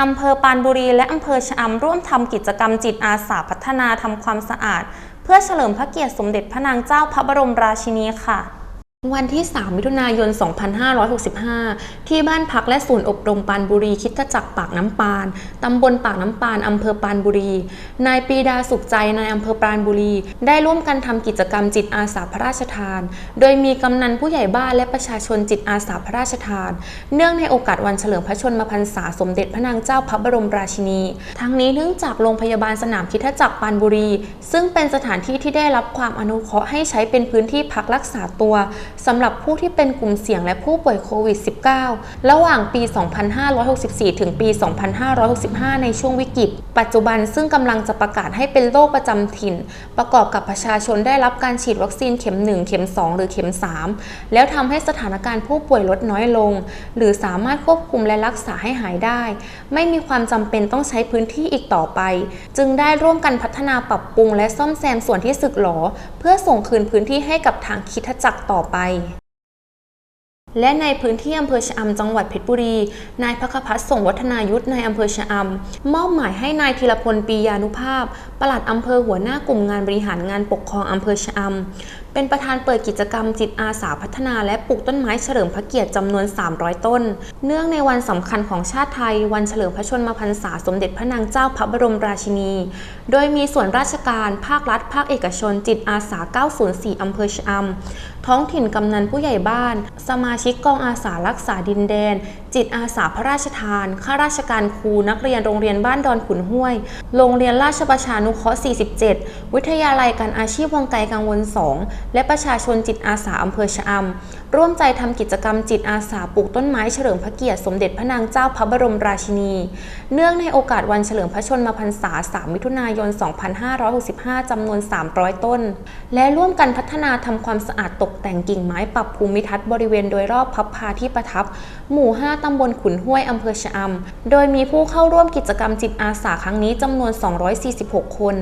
อำเภอปานบุรีและอำเภอชะอำร่วมทำกิจกรรมจิตอาสาพัฒนาทำความสะอาด เพื่อเฉลิมพระเกียรติสมเด็จพระนางเจ้าพระบรมราชินีค่ะ วันที่ 3 มิถุนายน 2565 ที่บ้านพักและศูนย์อบรมปานบุรีคิดจักรปากน้ำปาน ตำบลปากน้ำปาน อำเภอปานบุรี นายปีดาสุขใจนายอำเภอปานบุรี ได้ร่วมกันทำกิจกรรมจิตอาสาพระราชทาน โดยมีกำนันผู้ใหญ่บ้านและประชาชนจิตอาสาพระราชทาน เนื่องในโอกาสวันเฉลิมพระชนมพรรษาสมเด็จพระนางเจ้าพระบรมราชินี ทั้งนี้เนื่องจากโรงพยาบาลสนามคิดจักรปานบุรี ซึ่งเป็นสถานที่ที่ได้รับความอนุเคราะห์ให้ใช้เป็นพื้นที่พักรักษาตัวสำหรับผู้ที่เป็นกลุ่มเสี่ยงและผู้ป่วยโควิด -19 ระหว่างปี 2564 ถึงปี 2565 ในช่วงวิกฤต ปัจจุบันซึ่งกำลังจะประกาศให้เป็นโรคประจำถิ่น ประกอบกับประชาชนได้รับการฉีดวัคซีนเข็ม 1 เข็ม 2 หรือเข็ม 3 แล้วทำให้สถานการณ์ผู้ป่วยลดน้อยลง หรือสามารถควบคุมและรักษาให้หายได้ ไม่มีความจำเป็นต้องใช้พื้นที่อีกต่อไป จึงได้ร่วมกันพัฒนาปรับปรุงและซ่อมแซมส่วนที่สึกหรอเพื่อส่งคืนพื้นที่ให้กับทางคิดจักรต่อไปและในพื้นที่อำเภอชะอำจังหวัดเพชรบุรี นายพักพัฒน์ส่งวัฒนายุทธนายอำเภอชะอำมอบหมายให้นายธีรพลปียานุภาพ ปลัดอำเภอหัวหน้ากลุ่มงานบริหารงานปกครองอำเภอชะอำเป็นประธานเปิดกิจกรรมจิตอาสาพัฒนาและปลูกต้นไม้เฉลิมพระเกียรติจำนวน 300 ต้น เนื่องในวันสำคัญของชาติไทย วันเฉลิมพระชนมพรรษาสมเด็จพระนางเจ้าพระบรมราชินี โดยมีส่วนราชการ ภาครัฐ ภาคเอกชน จิตอาสา 904 อำเภอชะอำ ท้องถิ่นกำนันผู้ใหญ่บ้าน สมาชิกกองอาสารักษาดินแดน จิตอาสาพระราชทาน ข้าราชการครู นักเรียนโรงเรียนบ้านดอนขุนห้วย โรงเรียนราชประชานุเคราะห์ 47 วิทยาลัยการอาชีพวังไกลกังวล 2และประชาชนจิตอาสาอำเภอชะอำร่วมใจทำกิจกรรมจิตอาสาปลูกต้นไม้เฉลิมพระเกียรติสมเด็จพระนางเจ้าพระบรมราชินี เนื่องในโอกาสวันเฉลิมพระชนมพรรษา 3 มิถุนายน 2565 จำนวน 300 ต้น และร่วมกันพัฒนาทำความสะอาดตกแต่งกิ่งไม้ปรับภูมิทัศน์บริเวณโดยรอบพับพาที่ประทับ หมู่ 5 ตำบลขุนห้วยอำเภอชะอำโดยมีผู้เข้าร่วมกิจกรรมจิตอาสาครั้งนี้จำนวน 246 คน